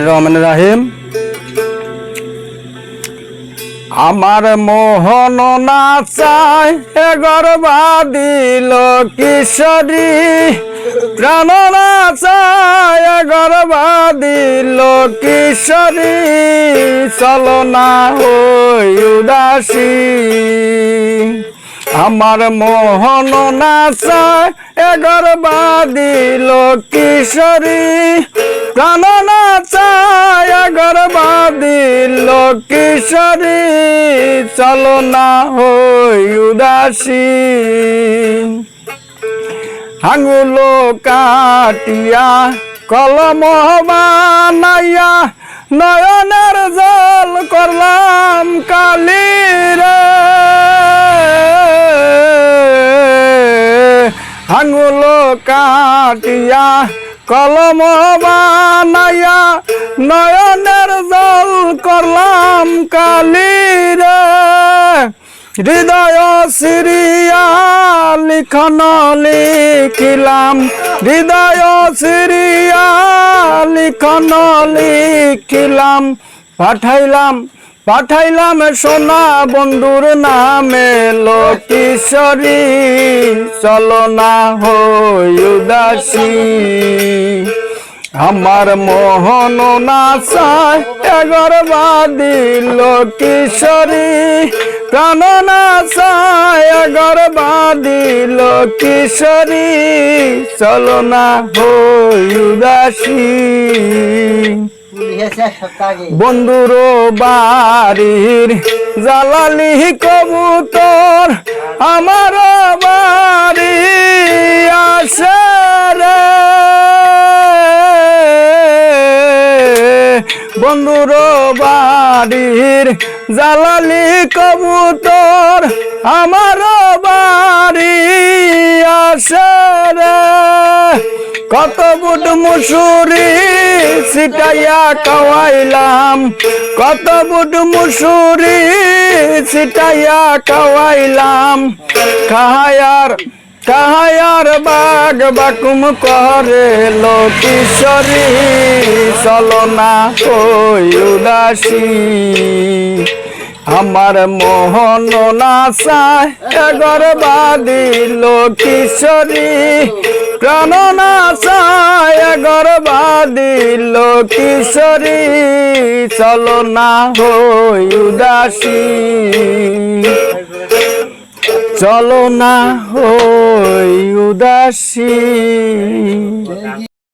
রহমান রাহিম। আমার মোহন না চাই এগরবা দিল কিশোরী প্রাণ না চাই এগরবা দিল কিশোরী চলো না হই উদাসী। আমার মোহন না চায় এগরবা দিল কিশোরী প্রাণ না চায় এগরবা দিল কিশোরী চলো না হই উদাসী। আঙুলো কাটিয়া, কলম বানাইয়া, নয়নের জল করলাম কালি রে। কাটিয়া কলম বানাইয়া নয়নের জল করলাম কালি রে। হৃদয় সিরিয়া লিখন লিখিলাম। হৃদয় সিরিয়া লিখন লিখিলাম। পাঠাইলাম পাঠাইলাম সোনা বন্ধুর নামে লোকিশরী চলো না হই উদাসী। আমার মোহন নাচায় এগরবাদী কিশোরী প্রাণ নাচায় এগরবাদী কিশোরী চলো না হই উদাসী। বন্ধুর বাড়ির জালালি কবুতর বন্ধুর বাড়ির জালালি কবুতর আমার বাড়ি আসে রে। কত বুট মুসুরি সিটাইয়া কাওয়াইলাম কত বুট মুসুরি সিটাইয়া কাওয়াইলাম খায়ার কাহায়ার বাগ বাকুম করে লোকিশরী চলো না ওই উদাসী। আমার মোহন নাচায় এগরবাদী লোকিশরী প্রাণ নাচায় এগরবাদী লোকিশরী চলো না হই উদাসী। চলো না হই উদাসী।